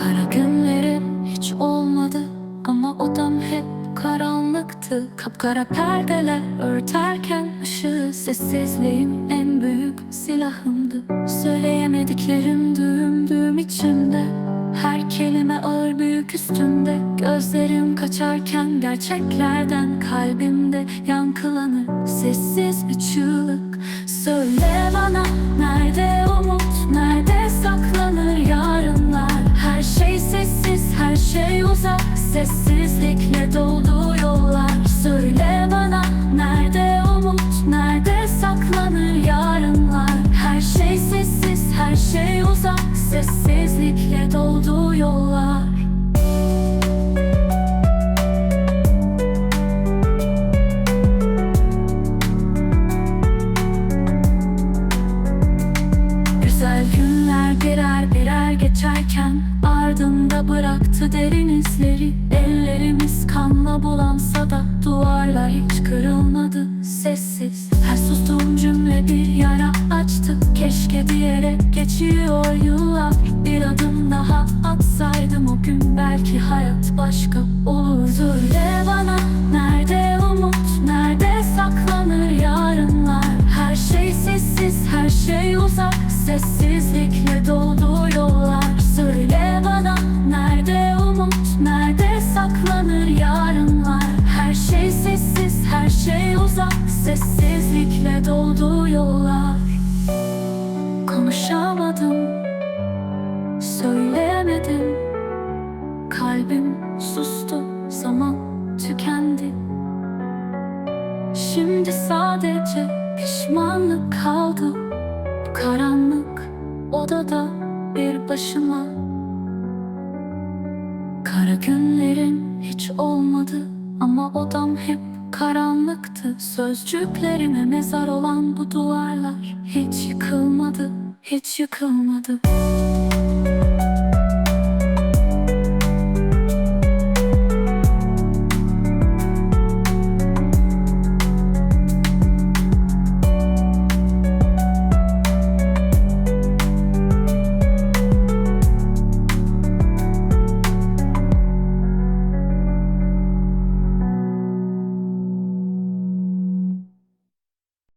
Kara günlerim hiç olmadı ama odam hep karanlıktı. Kapkara perdeler örterken ışığı sessizliğim en büyük silahımdı. Söyleyemediklerim düğüm düğüm içimde Her kelime ağır büyük üstümde. Gözlerim kaçarken gerçeklerden kalbimde yankılanır. Uzak Sessizlikle doldu yollar? Söyle bana nerede umut? Nerede saklanır yarınlar? Her şey sessiz her şey uzak. Sessizlikle doldu yollar Bıraktı derin izleri. Ellerimiz kanla bulansa da Duvarlar hiç kırılmadı. Sessiz Her sustuğum cümle bir yara açtı. Keşke diyerek geçiyor yıllar. Bir adım daha atsaydım o gün Belki hayat başka olurdu. Söyle bana nerede umut? Nerede saklanır yarınlar? Her şey sessiz her şey uzak. Sessizlikle doldu yollar. Söyle uzak Sessizlikle doldu yollar. Konuşamadım Söyleyemedim. Kalbim sustu Zaman tükendi. Şimdi sadece pişmanlık kaldı. Bu karanlık odada bir başıma. Kara günlerim hiç olmadı Ama odam hep karanlıktı Sözcüklerime mezar olan bu duvarlar. Hiç yıkılmadı, hiç yıkılmadı